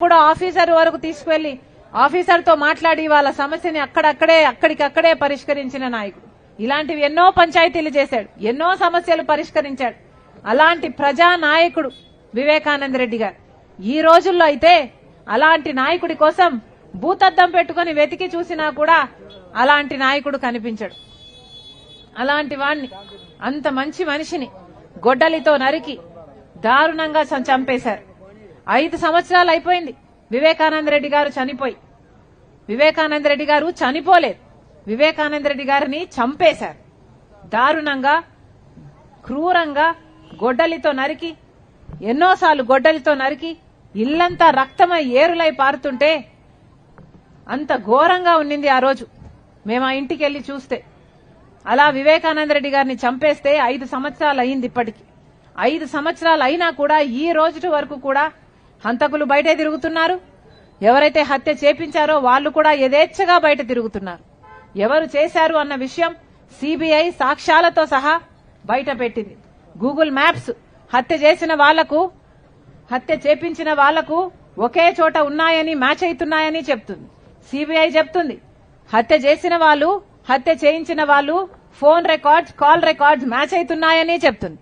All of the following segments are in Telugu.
ఇప్పుడు ఆఫీసర్ వరకు తీసుకువెళ్ళి ఆఫీసర్తో మాట్లాడి వాళ్ళ సమస్యని అక్కడక్కడే అక్కడికక్కడే పరిష్కరించిన నాయకుడు. ఇలాంటివి ఎన్నో పంచాయతీలు చేశాడు. ఎన్నో సమస్యలు పరిష్కరించాడు. అలాంటి ప్రజా నాయకుడు వివేకానంద రెడ్డి గారు. ఈ రోజుల్లో అయితే అలాంటి నాయకుడి కోసం భూతద్దం పెట్టుకుని వెతికి చూసినా కూడా అలాంటి నాయకుడు కనిపించడు. అలాంటి వాణ్ణి అంత మంచి మనిషిని గొడ్డలితో నరికి దారుణంగా చంపేశారు. ఐదు సంవత్సరాలు అయిపోయింది. వివేకానంద రెడ్డి గారు చనిపోయి. వివేకానంద రెడ్డి గారు చనిపోలేదు. వివేకానంద రెడ్డి గారిని చంపేశారు. దారుణంగా క్రూరంగా గొడ్డలితో నరికి ఎన్నోసార్లు గొడ్డలితో నరికి ఇల్లంతా రక్తమై ఏరులై పారుతుంటే అంత ఘోరంగా ఉన్నింది ఆ రోజు. మేము ఆ ఇంటికి వెళ్ళి చూస్తే అలా వివేకానంద రెడ్డి గారిని చంపేస్తే ఐదు సంవత్సరాలు అయింది ఇప్పటికి. ఐదు సంవత్సరాలు అయినా కూడా ఈ రోజు వరకు కూడా హంతకులు బయటే తిరుగుతున్నారు. ఎవరైతే హత్య చేపించారో వాళ్ళు కూడా యథేచ్ఛగా బయట తిరుగుతున్నారు. ఎవరు చేశారు అన్న విషయం సిబిఐ సాక్ష్యాలతో సహా బయట పెట్టింది. గూగుల్ మ్యాప్స్ హత్య చేసిన వాళ్ళకు హత్య చేపించిన వాళ్ళకు ఒకే చోట ఉన్నాయని మ్యాచ్ అవుతున్నాయని చెప్తుంది. సిబిఐ చెప్తుంది. హత్య చేసిన వాళ్ళు హత్య చేయించిన వాళ్ళు phone records call records match అవుతున్నాయని చెప్తుంది.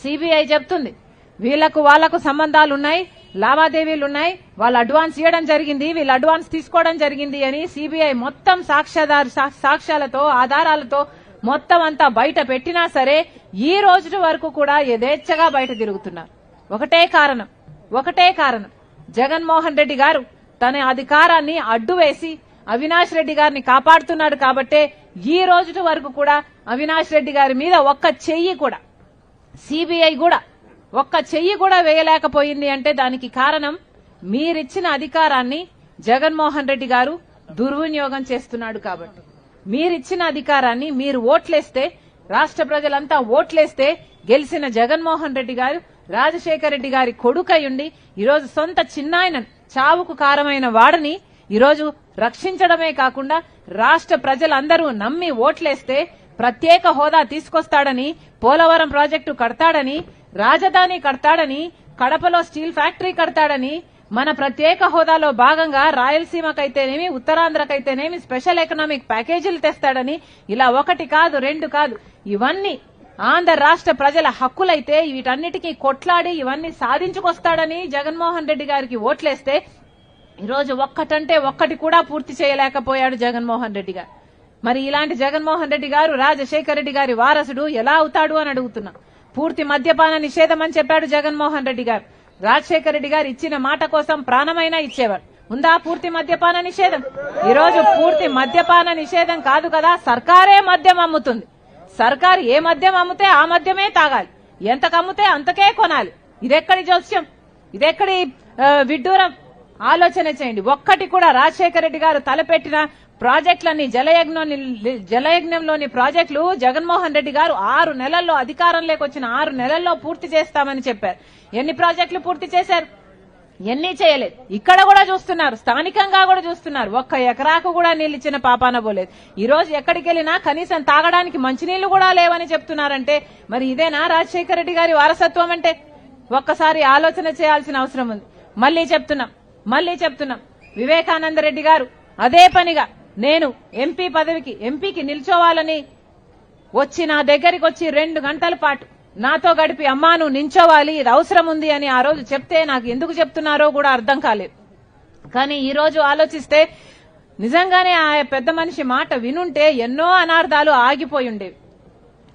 సిబిఐ చెప్తుంది. వీళ్ళకు వాళ్ళకు సంబంధాలు ఉన్నాయి లావాదేవీలు ఉన్నాయి. వాళ్ళు అడ్వాన్స్ ఇవ్వడం జరిగింది. వీళ్ళు అడ్వాన్స్ తీసుకోవడం జరిగింది అని సిబిఐ మొత్తం సాక్ష్యాధార సా- సాక్ష్యాలతో ఆధారాలతో మొత్తం అంతా బయట పెట్టినా సరే ఈ రోజు వరకు కూడా యథేచ్ఛగా బయట తిరుగుతున్నారు. ఒకటే కారణం. ఒకటే కారణం. జగన్మోహన్ రెడ్డి గారు తన అధికారాన్ని అడ్డు వేసి అవినాష్ రెడ్డి గారిని కాపాడుతున్నాడు కాబట్టే ఈ రోజు వరకు కూడా అవినాష్ రెడ్డి గారి మీద ఒక్క చెయ్యి కూడా సిబిఐ కూడా ఒక్క చెయ్యి కూడా వేయలేకపోయింది అంటే దానికి కారణం మీరిచ్చిన అధికారాన్ని జగన్మోహన్ రెడ్డి గారు దుర్వినియోగం చేస్తున్నాడు కాబట్టి. మీరిచ్చిన అధికారాన్ని మీరు ఓట్లేస్తే రాష్ట్ర ప్రజలంతా ఓట్లేస్తే గెలిచిన జగన్మోహన్ రెడ్డి గారు రాజశేఖర రెడ్డి గారి కొడుకయుండి ఈరోజు సొంత చిన్నాయన చావుకు కారమైన వాడని ఈరోజు రక్షించడమే కాకుండా రాష్ట్ర ప్రజలందరూ నమ్మి ఓట్లేస్తే ప్రత్యేక హోదా తీసుకొస్తాడని పోలవరం ప్రాజెక్టు కడతాడని రాజధాని కడతాడని కడపలో స్టీల్ ఫ్యాక్టరీ కడతాడని మన ప్రత్యేక హోదాలో భాగంగా రాయలసీమకైతేనేమి ఉత్తరాంధ్రకైతేనేమి స్పెషల్ ఎకనామిక్ ప్యాకేజీలు తెస్తాడని ఇలా ఒకటి కాదు రెండు కాదు ఇవన్నీ ఆంధ్ర రాష్ట్ర ప్రజల హక్కులైతే వీటన్నిటికీ కొట్లాడి ఇవన్నీ సాధించుకొస్తాడని జగన్మోహన్ రెడ్డి గారికి ఓట్లేస్తే ఈరోజు ఒక్కటంటే ఒక్కటి కూడా పూర్తి చేయలేకపోయాడు జగన్మోహన్ రెడ్డి గారు. మరి ఇలాంటి జగన్మోహన్ రెడ్డి గారు రాజశేఖర రెడ్డి గారి వారసుడు ఎలా అవుతాడు అని అడుగుతున్నా. పూర్తి మద్యపాన నిషేధం అని చెప్పాడు జగన్మోహన్ రెడ్డి గారు. రాజశేఖర రెడ్డి గారు ఇచ్చిన మాట కోసం ప్రాణమైనా ఇచ్చేవాడు ఉందా పూర్తి మద్యపాన నిషేధం? ఈ రోజు పూర్తి మద్యపాన నిషేధం కాదు కదా సర్కారే మద్యం అమ్ముతుంది. సర్కారు ఏ మద్యం అమ్మితే ఆ మద్యమే తాగాలి. ఎంత అమ్మితే అంతకే కొనాలి. ఇదెక్కడి జోస్యం? ఇదెక్కడి విడ్డూరం? ఆలోచన చేయండి. ఒక్కటి కూడా రాజశేఖర రెడ్డి గారు తలపెట్టిన ప్రాజెక్టులన్నీ జలయజ్ఞం జలయజ్ఞంలోని ప్రాజెక్టులు జగన్మోహన్ రెడ్డి గారు ఆరు నెలల్లో అధికారంలోకి వచ్చిన ఆరు నెలల్లో పూర్తి చేస్తామని చెప్పారు. ఎన్ని ప్రాజెక్టులు పూర్తి చేశారు? ఎన్ని చేయలేదు. ఇక్కడ కూడా చూస్తున్నారు. స్థానికంగా కూడా చూస్తున్నారు. ఒక్క ఎకరాకు కూడా నీళ్ళు ఇచ్చిన పాపాన పోలేదు. ఈ రోజు ఎక్కడికి వెళ్ళినా కనీసం తాగడానికి మంచినీళ్ళు కూడా లేవని చెప్తున్నారంటే మరి ఇదేనా రాజశేఖర రెడ్డి గారి వారసత్వం అంటే? ఒక్కసారి ఆలోచన చేయాల్సిన అవసరం ఉంది. మళ్ళీ చెప్తున్నాం. మళ్ళీ చెప్తున్నాం. వివేకానంద రెడ్డి గారు అదే పనిగా నేను ఎంపీ పదవికి ఎంపీకి నిల్చోవాలని వచ్చి నా దగ్గరికి వచ్చి రెండు గంటల పాటు నాతో గడిపి అమ్మా నువ్వు నించోవాలి ఇది అవసరం ఉంది అని ఆ రోజు చెప్తే నాకు ఎందుకు చెప్తున్నారో కూడా అర్థం కాలేదు. కానీ ఈ రోజు ఆలోచిస్తే నిజంగానే ఆ పెద్ద మనిషి మాట వినుంటే ఎన్నో అనార్థాలు ఆగిపోయి ఉండేవి.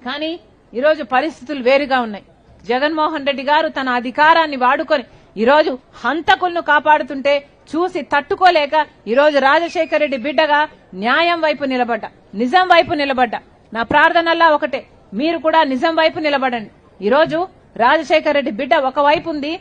కానీ ఈరోజు పరిస్థితులు వేరుగా ఉన్నాయి. జగన్మోహన్ రెడ్డి గారు తన అధికారాన్ని వాడుకొని ఈరోజు హంతకులను కాపాడుతుంటే చూసి తట్టుకోలేక ఈరోజు రాజశేఖర రెడ్డి బిడ్డగా న్యాయం వైపు నిలబడ్డా నిజం వైపు నిలబడ్డా. నా ప్రార్థనల్లా ఒకటే మీరు కూడా నిజం వైపు నిలబడండి. ఈరోజు రాజశేఖర రెడ్డి బిడ్డ ఒక వైపు ఉంది.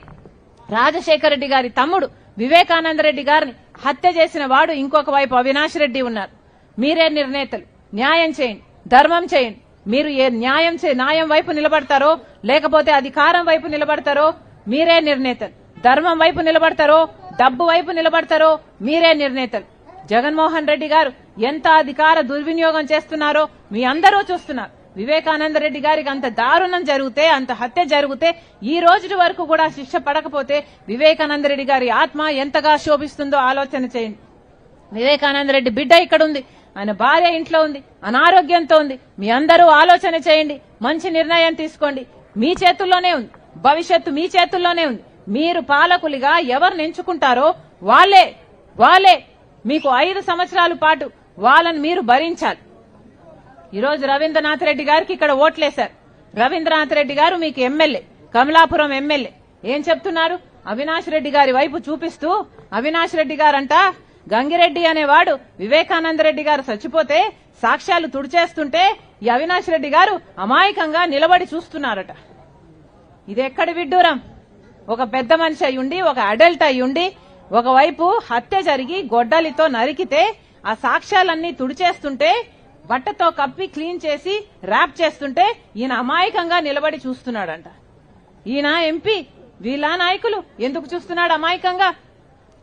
రాజశేఖర రెడ్డి గారి తమ్ముడు వివేకానంద రెడ్డి గారిని హత్య చేసిన వాడు ఇంకొక వైపు అవినాష్ రెడ్డి ఉన్నారు. మీరే నిర్ణేతలు. న్యాయం చేయండి. ధర్మం చేయండి. మీరు ఏ న్యాయం చే న్యాయం వైపు నిలబడతారో లేకపోతే అధికారం వైపు నిలబడతారో మీరే నిర్ణేతలు. ధర్మం వైపు నిలబడతారో డబ్బు వైపు నిలబడతారో మీరే నిర్ణేతలు. జగన్మోహన్ రెడ్డి గారు ఎంత అధికార దుర్వినియోగం చేస్తున్నారో మీ అందరూ చూస్తున్నారు. వివేకానంద రెడ్డి గారికి అంత దారుణం జరిగితే అంత హత్య జరిగితే ఈ రోజు వరకు కూడా శిక్ష పడకపోతే వివేకానంద రెడ్డి గారి ఆత్మ ఎంతగా శోభిస్తుందో ఆలోచన చేయండి. వివేకానంద రెడ్డి బిడ్డ ఇక్కడ ఉంది. ఆయన భార్య ఇంట్లో ఉంది. అనారోగ్యంతో ఉంది. మీ అందరూ ఆలోచన చేయండి. మంచి నిర్ణయం తీసుకోండి. మీ చేతుల్లోనే ఉంది. భవిష్యత్తు మీ చేతుల్లోనే ఉంది. మీరు పాలకులుగా ఎవరిని ఎంచుకుంటారో వాళ్ళే వాళ్ళే. మీకు ఐదు సంవత్సరాల పాటు వాళ్ళని మీరు భరించాలి. ఈరోజు రవీంద్రనాథ్ రెడ్డి గారికి ఇక్కడ ఓట్లేశారు. రవీంద్రనాథ్ రెడ్డి గారు మీకు ఎమ్మెల్యే కమలాపురం ఎమ్మెల్యే. ఏం చెప్తున్నారు? అవినాష్ రెడ్డి గారి వైపు చూపిస్తూ అవినాష్ రెడ్డి గారంట గంగిరెడ్డి అనేవాడు వివేకానంద రెడ్డి గారు చచ్చిపోతే సాక్ష్యాలు తుడిచేస్తుంటే ఈ అవినాష్ రెడ్డి గారు అమాయకంగా నిలబడి చూస్తున్నారట. ఇది ఎక్కడి విడ్డూరం? ఒక పెద్ద మనిషి అయ్యుండి ఒక అడల్ట్ అయ్యుండి ఒకవైపు హత్య జరిగి గొడ్డలితో నరికితే ఆ సాక్ష్యాలన్నీ తుడిచేస్తుంటే బట్టతో కప్పి క్లీన్ చేసి ర్యాప్ చేస్తుంటే ఈయన అమాయకంగా నిలబడి చూస్తున్నాడంట. ఈయన ఎంపీ వీళ్ళ నాయకులు ఎందుకు చూస్తున్నాడు అమాయకంగా?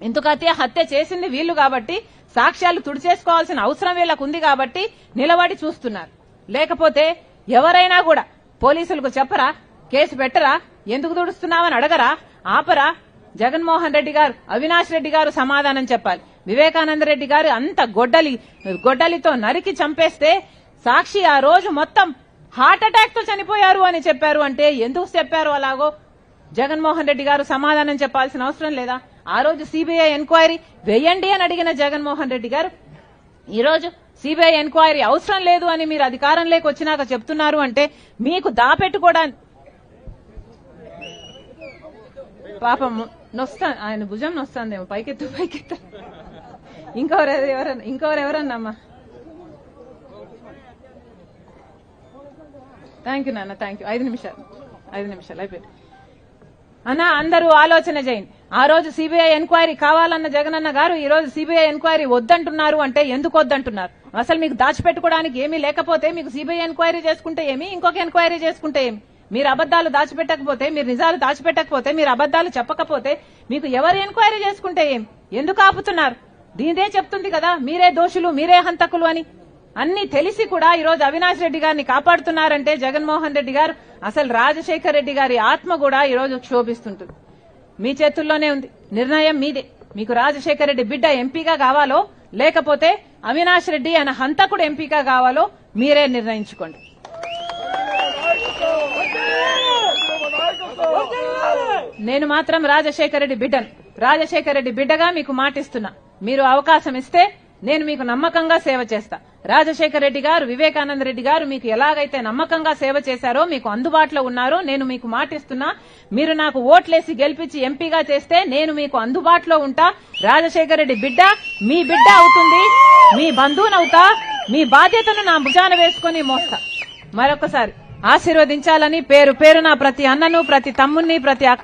ఎందుకైతే హత్య చేసింది వీళ్ళు కాబట్టి సాక్ష్యాలు తుడిచేసుకోవాల్సిన అవసరం వీళ్ళకు ఉంది కాబట్టి నిలబడి చూస్తున్నారు. లేకపోతే ఎవరైనా కూడా పోలీసులకు చెప్పరా? కేసు పెట్టరా? ఎందుకు తుడుస్తున్నావని అడగరా? ఆపరా? జగన్మోహన్ రెడ్డి గారు అవినాష్ రెడ్డి గారు సమాధానం చెప్పాలి. వివేకానంద రెడ్డి గారు అంత గొడ్డలి గొడ్డలితో నరికి చంపేస్తే సాక్షి ఆ రోజు మొత్తం హార్ట్ అటాక్తో చనిపోయారు అని చెప్పారు అంటే ఎందుకు చెప్పారు అలాగో? జగన్మోహన్ రెడ్డి గారు సమాధానం చెప్పాల్సిన అవసరం లేదా? ఆ రోజు సిబిఐ ఎంక్వైరీ వేయండి అని అడిగిన జగన్మోహన్ రెడ్డి గారు ఈ రోజు సిబిఐ ఎంక్వైరీ అవసరం లేదు అని మీరు అధికారంలోకి వచ్చినాక చెప్తున్నారు అంటే మీకు దాపెట్టుకోవడానికి పాపం నొస్తా ఆయన భుజం నొస్తాందేమో పైకెత్తు పైకెత్తు. ఇంకెవరు ఎవరన్నా ఇంకెవరు ఎవరన్నమ్మా థ్యాంక్ యూ నాన్న థ్యాంక్ యూ ఐదు నిమిషాలు ఐదు నిమిషాలు అయిపోయింది. అన్న అందరూ ఆలోచన చేయండి. ఆ రోజు సిబిఐ ఎంక్వైరీ కావాలన్న జగనన్న గారు ఈ రోజు సిబిఐ ఎంక్వైరీ వద్దంటున్నారు అంటే ఎందుకు వద్దంటున్నారు? అసలు మీకు దాచిపెట్టుకోవడానికి ఏమీ లేకపోతే మీకు సిబిఐ ఎంక్వైరీ చేసుకుంటే ఏమి? ఇంకొక ఎంక్వైరీ చేసుకుంటే ఏమి? మీరు అబద్దాలు దాచిపెట్టకపోతే మీరు నిజాలు దాచిపెట్టకపోతే మీరు అబద్దాలు చెప్పకపోతే మీకు ఎవరు ఎంక్వైరీ చేసుకుంటే ఏం? ఎందుకు ఆపుతున్నారు? దీనిదే చెప్తుంది కదా మీరే దోషులు మీరే హంతకులు అని. అన్ని తెలిసి కూడా ఈ రోజు అవినాష్ రెడ్డి గారిని కాపాడుతున్నారంటే జగన్మోహన్ రెడ్డి గారు అసలు రాజశేఖర్ రెడ్డి గారి ఆత్మ కూడా ఈ రోజు క్షోభిస్తుంటుంది. మీ చేతుల్లోనే ఉంది. నిర్ణయం మీదే. మీకు రాజశేఖర్ రెడ్డి బిడ్డ ఎంపీగా కావాలో లేకపోతే అవినాష్ రెడ్డి అనే హంతకుడు ఎంపీగా కావాలో మీరే నిర్ణయించుకోండి. నేను మాత్రం రాజశేఖర రెడ్డి బిడ్డను. రాజశేఖర రెడ్డి బిడ్డగా మీకు మాటిస్తున్నా. మీరు అవకాశం ఇస్తే నేను మీకు నమ్మకంగా సేవ చేస్తా. రాజశేఖర రెడ్డి గారు వివేకానంద రెడ్డి గారు మీకు ఎలాగైతే నమ్మకంగా సేవ చేశారో మీకు అందుబాటులో ఉన్నారో నేను మీకు మాటిస్తున్నా. మీరు నాకు ఓట్లేసి గెలిపించి ఎంపీగా చేస్తే నేను మీకు అందుబాటులో ఉంటా. రాజశేఖర రెడ్డి బిడ్డ మీ బిడ్డ అవుతుంది మీ బంధువునవుతా మీ బాధ్యతను నా భుజాన వేసుకుని మోస్తా. మరొకసారి ఆశీర్వదించాలని పేరు పేరున ప్రతి అన్నను ప్రతి తమ్ముణ్ణి ప్రతి అక్క